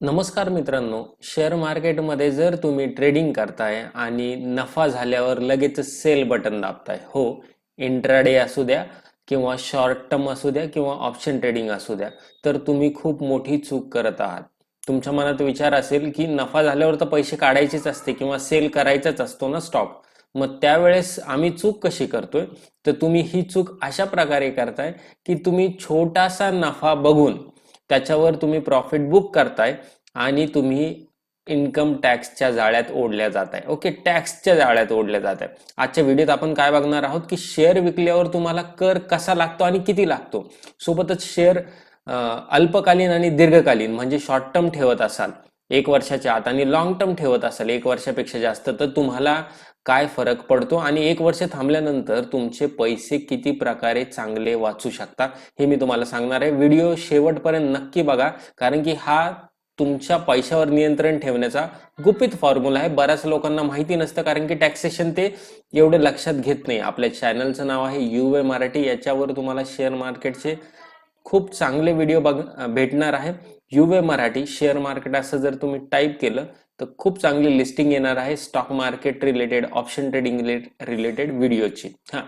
नमस्कार मित्रांनो शेअर मार्केटमध्ये जर तुम्ही ट्रेडिंग करताय आणि नफा झाल्यावर लगेच सेल बटन दाबताय हो इंट्राडे असू द्या किंवा शॉर्ट टर्म असू द्या किंवा ऑप्शन ट्रेडिंग असू द्या तर तुम्ही खूप मोठी चूक करत आहात. तुमच्या मनात विचार असेल की नफा झाल्यावर तर पैसे काढायचेच असते किंवा सेल करायचाच असतो ना स्टॉक मग त्यावेळेस आम्ही चूक कशी करतोय? तर तुम्ही ही चूक अशा प्रकारे करताय की तुम्ही छोटासा नफा बघून त्याच्यावर तुम्ही प्रॉफिट बुक करताय आणि तुम्ही इन्कम टॅक्सच्या जाळ्यात ओढल्या जात आहे ओके टॅक्सच्या जाळ्यात ओढल्या जात आहे आजच्या व्हिडिओत आपण काय बघणार आहोत की शेअर विकल्यावर तुम्हाला कर कसा लागतो आणि किती लागतो? सोबतच शेअर अल्पकालीन आणि दीर्घकालीन म्हणजे शॉर्ट टर्म ठेवत असाल. एक वर्षाच्या आत. आणि लॉंग टर्म ठेवत असाल एक वर्षापेक्षा जास्त तर तुम्हाला काय फरक पडतो? आणि एक वर्ष थांबल्यानंतर तुमचे पैसे किती प्रकारे चांगले वाचू शकता? हे मी तुम्हाला सांगणार आहे. व्हिडिओ शेवटपर्यंत नक्की बघा. कारण की हा तुमच्या पैशावर नियंत्रण ठेवण्याचा गुपित फॉर्म्युला आहे. बऱ्याच लोकांना माहिती नसतं कारण की टॅक्सेशन ते एवढं लक्षात घेत नाही. आपल्या चॅनलचं नाव आहे यू ए मराठी. याच्यावर तुम्हाला शेअर मार्केटचे खूप चांगले व्हिडिओ बघ भेटणार आहे. यू मराठी शेअर मार्केट असं जर तुम्ही टाईप केलं तर खूप चांगली लिस्टिंग येणार आहे stock market related option trading related व्हिडिओची हां.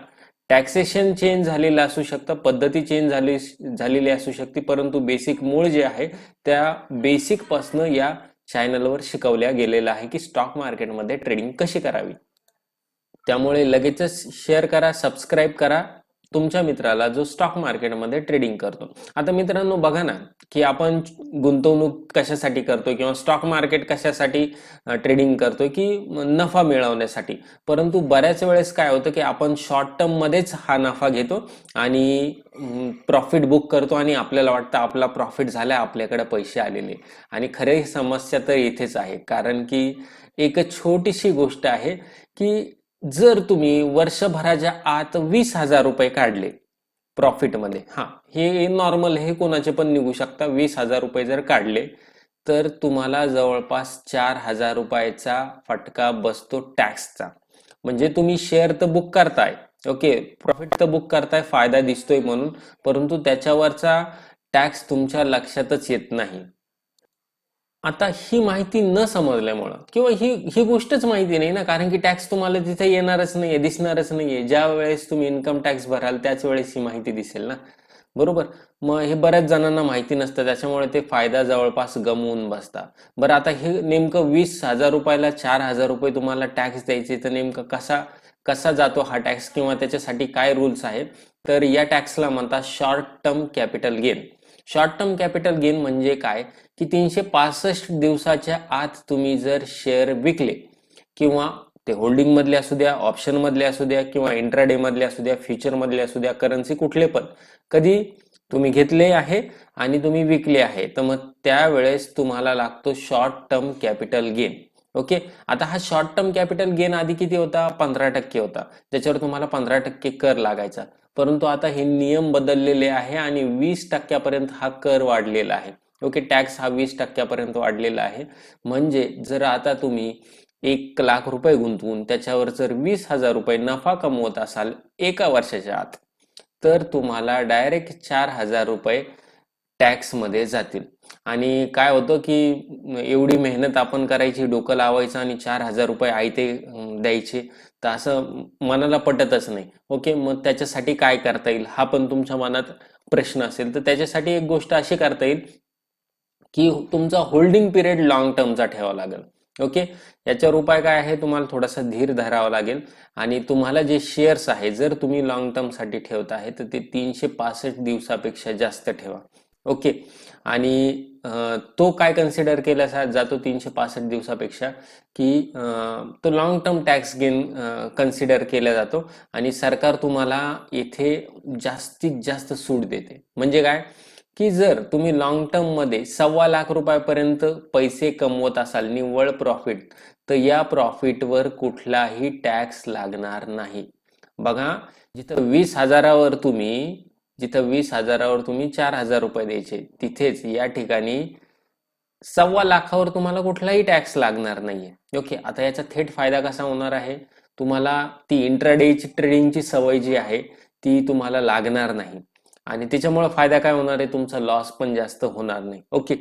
टॅक्सेशन चेंज झालेलं असू शकतं पद्धती चेंज झाली झालेली असू शकते परंतु बेसिक मूळ जे आहे त्या बेसिकपासनं या चॅनलवर शिकवल्या गेलेलं आहे की स्टॉक मार्केटमध्ये ट्रेडिंग कशी करावी. त्यामुळे लगेचच शेअर करा सबस्क्राईब करा तुमच्या मित्राला जो स्टॉक मार्केटमध्ये ट्रेडिंग करतो. आता मित्रांनो बघा ना की आपण गुंतवणूक कशासाठी करतोय किंवा स्टॉक मार्केट कशासाठी ट्रेडिंग करतोय की नफा मिळवण्यासाठी. परंतु बऱ्याच वेळेस काय होतं की आपण शॉर्ट टर्म मध्येच हा नफा घेतो आणि प्रॉफिट बुक करतो आणि आपल्याला वाटतं आपला प्रॉफिट झाला आपल्याकडे पैसे आलेले आणि खरे समस्या तर इथेच आहे. कारण की एक छोटीशी गोष्ट आहे की जर तुम्ही वर्षभराच्या आत वीस हजार रुपये काढले प्रॉफिटमध्ये हा हे नॉर्मल हे कोणाचे पण निघू शकता. वीस हजार रुपये जर काढले तर तुम्हाला जवळपास चार हजार रुपयाचा फटका बसतो टॅक्सचा. म्हणजे तुम्ही शेअर तर बुक करताय ओके प्रॉफिट तर बुक करताय फायदा दिसतोय म्हणून परंतु त्याच्यावरचा टॅक्स तुमच्या लक्षातच येत नाही. आता ही माहिती न समजल्यामुळं किंवा ही ही गोष्टच माहिती नाही ना कारण की टॅक्स तुम्हाला तिथे येणारच नाहीये दिसणारच नाहीये. ज्या वेळेस तुम्ही इन्कम टॅक्स भराल त्याच वेळेस ही माहिती दिसेल ना. बरोबर? मग हे बऱ्याच जणांना माहिती नसतं त्याच्यामुळे ते फायदा जवळपास गमवून बसता बरं आता हे नेमकं वीस हजार रुपयाला चार हजार रुपये तुम्हाला टॅक्स द्यायचे तर नेमकं कसा कसा जातो हा टॅक्स किंवा त्याच्यासाठी काय रूल्स आहेत? तर या टॅक्सला म्हणतात short term capital gain short term capital gain म्हणजे काय? की तीनशे पासष्ट दिवसाच्या आत तुम्ही जर शेअर विकले किंवा ते होल्डिंग मधले असू द्या ऑप्शन मधले असू द्या किंवा इंट्राडे मधले असू द्या फ्युचर मधले असू द्या करन्सी कुठले पण कधी तुम्ही घेतले आहे आणि तुम्ही विकले आहे तर मग त्यावेळेस तुम्हाला लागतो short term capital gain okay आता हा शॉर्ट टर्म कॅपिटल गेन आधी किती होता? पंधरा टक्के होता. त्याच्यावर तुम्हाला पंधरा टक्के कर लागायचा. परंतु आता हे नियम बदललेले आहे आणि वीस टक्क्यापर्यंत हा कर वाढलेला आहे. ओके टॅक्स हा वीस टक्क्यापर्यंत वाढलेला आहे. म्हणजे जर आता तुम्ही एक लाख रुपये गुंतवून त्याच्यावर जर वीस हजार रुपये नफा कमवत असाल एका वर्षाच्या आत तर तुम्हाला डायरेक्ट चार हजार रुपये टॅक्समध्ये जातील. आणि काय होतं की एवढी मेहनत आपण करायची डोकं लावायचं आणि चार हजार रुपये आयते द्यायचे तर असं मनाला पटतच नाही. ओके मग त्याच्यासाठी काय करता येईल? हा पण तुमच्या मनात प्रश्न असेल. तर त्याच्यासाठी एक गोष्ट अशी करता येईल की तुमचा होल्डिंग पिरियड लॉंग टर्मचा ठेवावा लागेल. ओके याच्यावर उपाय काय आहे? तुम्हाला थोडासा धीर धरावा लागेल. आणि तुम्हाला जे शेअर्स आहे जर तुम्ही लॉंग टर्मसाठी ठेवत आहे तर ते तीनशे पासष्ट दिवसापेक्षा जास्त ठेवा. ओके आणि तो काय कन्सिडर केला जातो तीनशे पासष्ट दिवसापेक्षा की तो long term tax gain consider केला जातो. आणि सरकार तुम्हाला येथे जास्तीत जास्त सूट देते. म्हणजे काय? की जर तुम्ही लॉंग टर्ममध्ये सव्वा लाख रुपयापर्यंत पैसे कमवत असाल निव्वळ प्रॉफिट तर या प्रॉफिटवर कुठलाही टॅक्स लागणार नाही. बघा जिथं वीस हजारावर तुम्ही जिथं वीस हजारावर तुम्ही चार हजार रुपये द्यायचे तिथेच या ठिकाणी सव्वा लाखावर तुम्हाला कुठलाही टॅक्स लागणार नाहीये. ओके आता याचा थेट फायदा कसा होणार आहे? तुम्हाला ती इंट्राडेची ट्रेडिंगची सवय जी आहे ती तुम्हाला लागणार नाही. आणि त्याच्यामुळे फायदा काय होणार आहे? तुमचा लॉस पण जास्त होणार नाही. ओके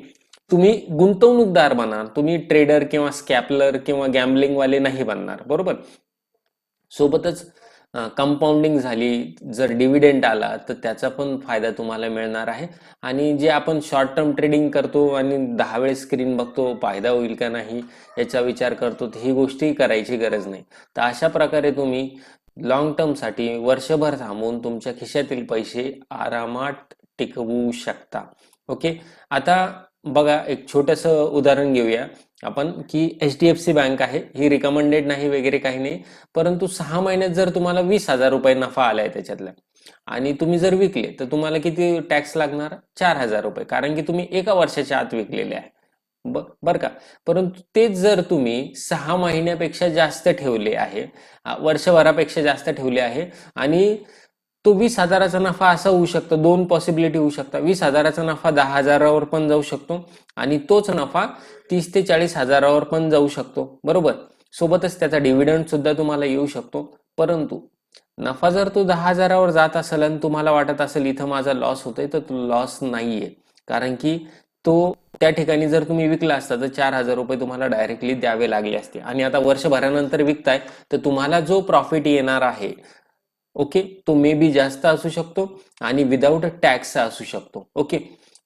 तुम्ही गुंतवणूकदार बनणार तुम्ही ट्रेडर किंवा स्कॅपलर किंवा गॅम्बलिंग वाले नाही बनणार. बरोबर? सोबतच कंपाऊंडिंग झाली. जर डिव्हिडेंट आला तर त्याचा पण फायदा तुम्हाला मिळणार आहे. आणि जे आपण शॉर्ट टर्म ट्रेडिंग करतो आणि दहा वेळेस स्क्रीन बघतो फायदा होईल का नाही याचा विचार करतो ही गोष्टी करायची गरज नाही. तर अशा प्रकारे तुम्ही लॉंग टर्मसाठी वर्षभर थांबून तुमच्या खिशातील पैसे आरामात टिकवू शकता. ओके आता बघा एक छोटंसं उदाहरण घेऊया आपण की H D F C bank आहे. ही रिकमेंडेड नाही वगैरे काही नाही. परंतु सहा महिन्यात जर तुम्हाला वीस हजार रुपये नफा आलाय त्याच्यातला आणि तुम्ही जर विकले तर तुम्हाला किती टॅक्स लागणार? चार हजार रुपये. कारण की तुम्ही एका वर्षाच्या आत विकलेले आहे. बर का. परंतु तेच जर तुम्ही सहा महिन्यापेक्षा जास्त ठेवले आहे वर्षभरापेक्षा जास्त ठेवले आहे आणि तो वीस हजाराचा नफा असा होऊ शकतो दोन पॉसिबिलिटी होऊ शकतात. वीस हजाराचा नफा दहा हजारावर पण जाऊ शकतो आणि तोच नफा तीस ते चाळीस हजारावर पण जाऊ शकतो. बरोबर? सोबतच त्याचा डिव्हिडंड सुद्धा तुम्हाला येऊ शकतो. परंतु नफा जर तो दहा हजारावर जात असेल आणि तुम्हाला वाटत असेल इथं माझा लॉस होतोय तर तो लॉस नाहीये. कारण की तो त्या ठिकाणी जर तुम्ही विकला असता तर चार हजार रुपये तुम्हाला डायरेक्टली द्यावे लागले असते. आणि आता वर्षभरानंतर विकताय तर तुम्हाला जो प्रॉफिट येणार आहे ओके तो मे बी जास्त असू शकतो आणि विदाऊट टॅक्स असू शकतो ओके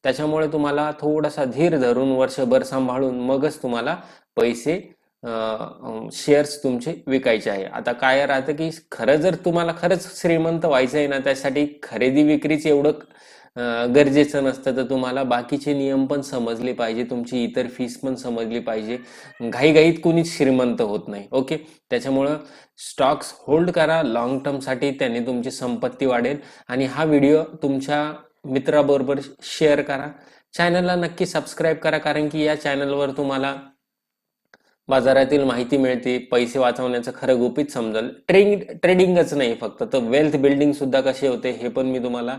त्याच्यामुळे तुम्हाला थोडासा धीर धरून वर्षभर सांभाळून मगच तुम्हाला पैसे शेअर्स तुमचे विकायचे आहे. आता काय राहतं की खरं जर तुम्हाला खरंच श्रीमंत व्हायचं आहे ना त्यासाठी खरेदी विक्रीच एवढं गरजेचं नसतं तर तुम्हाला बाकीचे नियम पण समजले पाहिजे तुमची इतर फीस पण समजली पाहिजे. घाईघाईत कुणीच श्रीमंत होत नाही ओके? त्याच्यामुळं स्टॉक्स होल्ड करा लॉंग टर्मसाठी त्याने तुमची संपत्ती वाढेल आणि हा व्हिडिओ तुमच्या मित्राबरोबर शेअर करा. चॅनलला नक्की सबस्क्राईब करा कारण की या चॅनलवर तुम्हाला बाजारातील माहिती मिळते पैसे वाचवण्याचं खरं गुपित समजेल. ट्रेडिंग ट्रेडिंगच नाही फक्त तर वेल्थ बिल्डिंग सुद्धा कसे होते हे पण मी तुम्हाला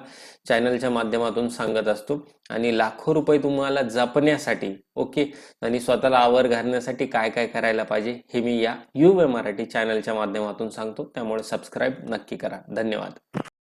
चॅनलच्या माध्यमातून सांगत असतो. आणि लाखो रुपये तुम्हाला जपण्यासाठी ओके आणि स्वतःला आवर घालण्यासाठी काय काय करायला पाहिजे हे मी या यू वे मराठी चॅनलच्या माध्यमातून सांगतो. त्यामुळे सबस्क्राईब नक्की करा. धन्यवाद.